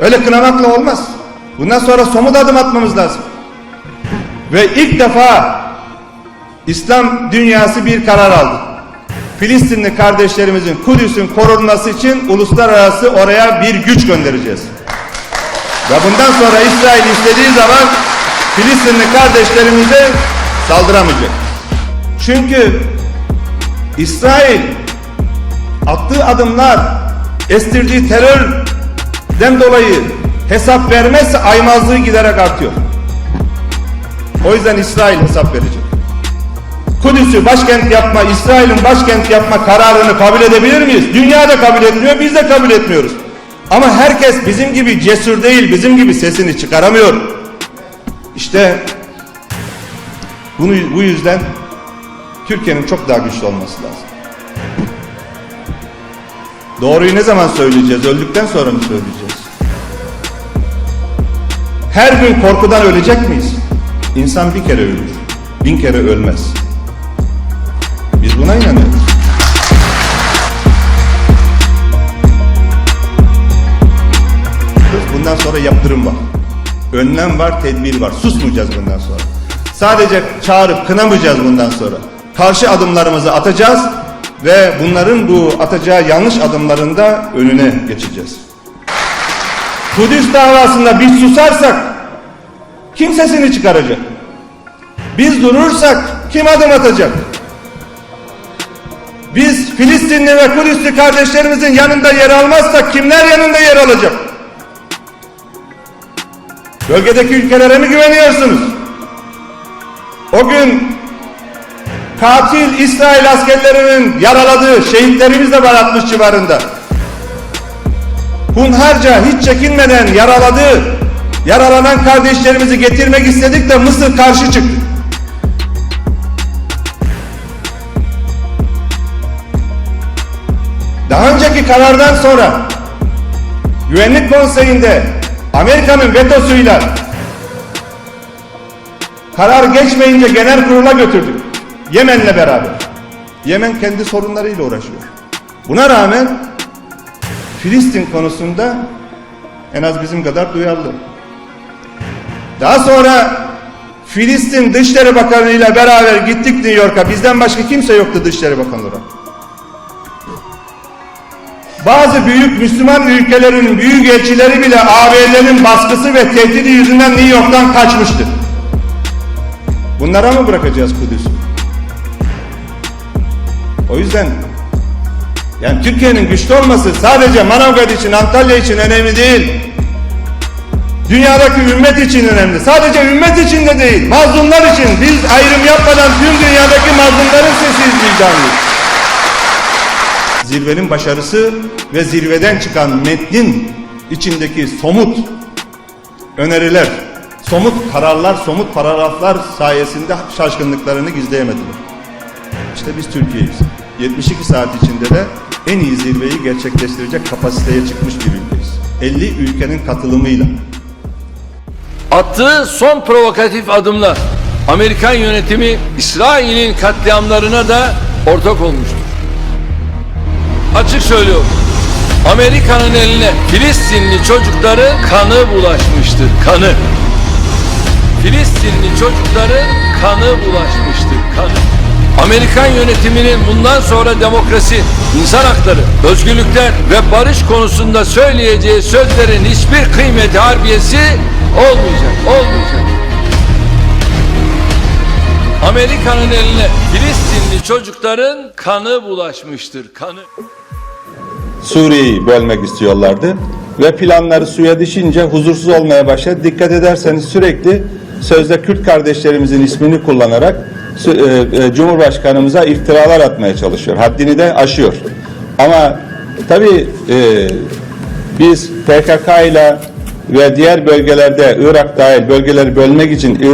Öyle kınamakla olmaz. Bundan sonra somut adım atmamız lazım. Ve ilk defa İslam dünyası bir karar aldı. Filistinli kardeşlerimizin Kudüs'ün korunması için uluslararası oraya bir güç göndereceğiz. Ve bundan sonra İsrail istediği zaman Filistinli kardeşlerimize saldıramayacak. Çünkü İsrail attığı adımlar, estirdiği terörden dolayı hesap vermezse aymazlığı giderek artıyor. O yüzden İsrail hesap verecek. Kudüs'ü başkent yapma, İsrail'in başkent yapma kararını kabul edebilir miyiz? Dünya da kabul etmiyor, biz de kabul etmiyoruz. Ama herkes bizim gibi cesur değil, bizim gibi sesini çıkaramıyor. İşte bunu bu yüzden Türkiye'nin çok daha güçlü olması lazım. Doğruyu ne zaman söyleyeceğiz? Öldükten sonra mı söyleyeceğiz? Her gün korkudan ölecek miyiz? İnsan bir kere ölür, bin kere ölmez. Biz buna inanıyoruz. Bundan sonra yaptırım var. Önlem var, tedbir var. Susmayacağız bundan sonra. Sadece çağırıp kınamayacağız bundan sonra. Karşı adımlarımızı atacağız ve bunların bu atacağı yanlış adımların da önüne geçeceğiz. Kudüs davasında biz susarsak kim sesini çıkaracak? Biz durursak kim adım atacak? Biz Filistinli ve Kudüslü kardeşlerimizin yanında yer almazsak kimler yanında yer alacak? Bölgedeki ülkelere mi güveniyorsunuz? O gün katil İsrail askerlerinin yaraladığı şehitlerimiz de var 60 civarında. Hunharca hiç çekinmeden yaraladığı, yaralanan kardeşlerimizi getirmek istedik de Mısır karşı çıktı. Daha önceki karardan sonra Güvenlik Konseyi'nde Amerika'nın vetosuyla karar geçmeyince genel kurula götürdük. Yemen'le beraber. Yemen kendi sorunlarıyla uğraşıyor. Buna rağmen Filistin konusunda en az bizim kadar duyarlı. Daha sonra Filistin Dışişleri Bakanı ile beraber gittik New York'a. Bizden başka kimse yoktu Dışişleri Bakanı. Bazı büyük Müslüman ülkelerin büyük elçileri bile ABD'nin baskısı ve tehdidi yüzünden New York'tan kaçmıştı. Bunlara mı bırakacağız Kudüs'ü? O yüzden yani Türkiye'nin güçlü olması sadece Manavgat için, Antalya için önemli değil. Dünyadaki ümmet için önemli. Sadece ümmet için de değil. Mazlumlar için. Biz ayrım yapmadan tüm dünyadaki mazlumların sesiyiz vicdanlıyız. Zirvenin başarısı ve zirveden çıkan metnin içindeki somut öneriler, somut kararlar, somut paragraflar sayesinde şaşkınlıklarını gizleyemediler. İşte biz Türkiye'yiz. 72 saat içinde de en iyi zirveyi gerçekleştirecek kapasiteye çıkmış bir ülkeyiz. 50 ülkenin katılımıyla. Attığı son provokatif adımla Amerikan yönetimi İsrail'in katliamlarına da ortak olmuştur. Açık söylüyorum. Amerika'nın eline Filistinli çocukların kanı bulaşmıştır. Kanı. Filistinli çocukların kanı bulaşmıştır. Kanı. Amerikan yönetiminin bundan sonra demokrasi, insan hakları, özgürlükler ve barış konusunda söyleyeceği sözlerin hiçbir kıymeti harbiyesi olmayacak, olmayacak. Amerika'nın eline Filistinli çocukların kanı bulaşmıştır, kanı. Suriye'yi bölmek istiyorlardı ve planları suya düşünce huzursuz olmaya başladı. Dikkat ederseniz sürekli sözde Kürt kardeşlerimizin ismini kullanarak Cumhurbaşkanımıza iftiralar atmaya çalışıyor. Haddini de aşıyor. Ama tabii e, biz PKK ile ve diğer bölgelerde Irak dahil bölgeleri bölmek için e,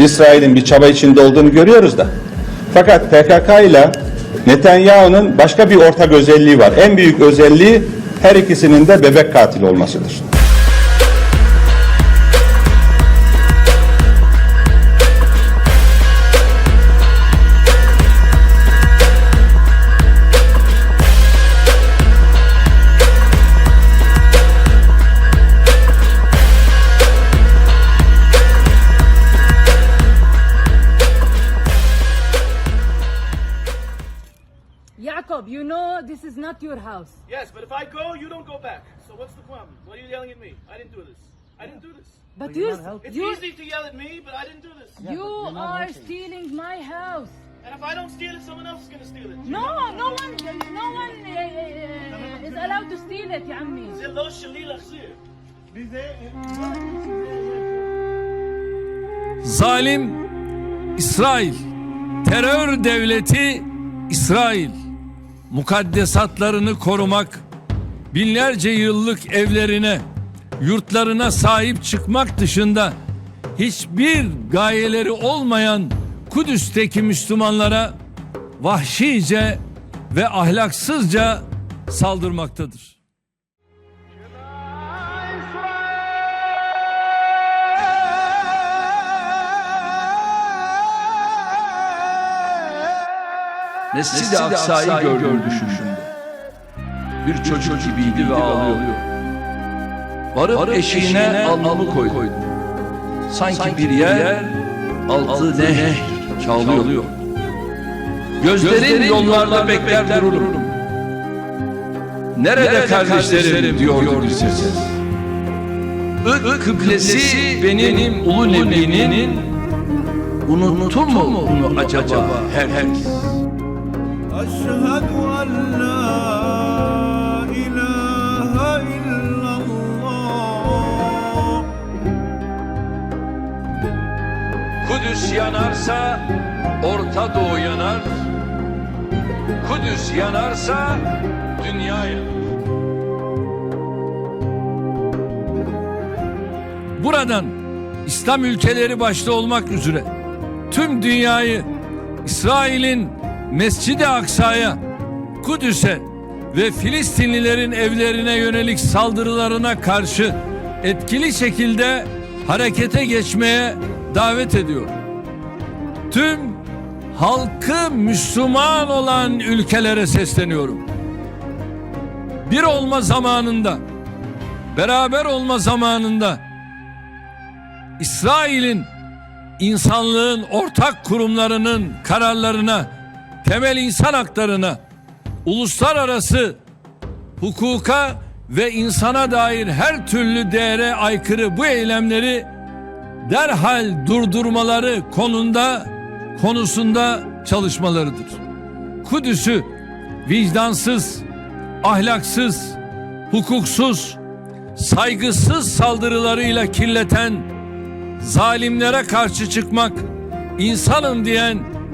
e, İsrail'in bir çaba içinde olduğunu görüyoruz da. Fakat PKK ile Netanyahu'nun başka bir ortak özelliği var. En büyük özelliği her ikisinin de bebek katili olmasıdır. thought this is not your house. Yes, but if I go, you don't go back. So what's the problem? Why are you yelling at me? I didn't do this. I didn't do this. But you, It's you, easy to yell at me, but I didn't do this. you are stealing my house. And if I don't steal it, someone else is gonna steal it. No, no one, no one uh, uh, is allowed to steal it, يا عمي. זה לא שלי להחזיר. Zalim İsrail. Terör devleti İsrail. Mukaddesatlarını korumak, binlerce yıllık evlerine, yurtlarına sahip çıkmak dışında hiçbir gayeleri olmayan Kudüs'teki Müslümanlara vahşice ve ahlaksızca saldırmaktadır. Mescid-i Aksa'yı gördüm düşündüm. Bir çocuk gibiydi ve ağlıyor. Varıp eşiğine alnımı koydum. Sanki bir yer altı nehir çağlıyor. Gözlerin yollarda bekler dururum. Nerede kardeşlerim diyordu bir ses. Kıblesi benim ulu nebinin Unuttu mu bunu acaba herkes? أشهد أن لا إله إلا الله Kudüs yanarsa Orta Doğu yanar. Kudüs yanarsa dünya yanar. Buradan İslam ülkeleri başta olmak üzere tüm dünyayı İsrail'in Mescid-i Aksa'ya, Kudüs'e ve Filistinlilerin evlerine yönelik saldırılarına karşı etkili şekilde harekete geçmeye davet ediyor. Tüm halkı Müslüman olan ülkelere sesleniyorum. Bir olma zamanında, beraber olma zamanında İsrail'in insanlığın ortak kurumlarının kararlarına, temel insan haklarına, uluslararası hukuka ve insana dair her türlü değere aykırı bu eylemleri derhal durdurmaları konunda konusunda çalışmalarıdır. Kudüs'ü vicdansız, ahlaksız, hukuksuz, saygısız saldırılarıyla kirleten zalimlere karşı çıkmak insanım diyen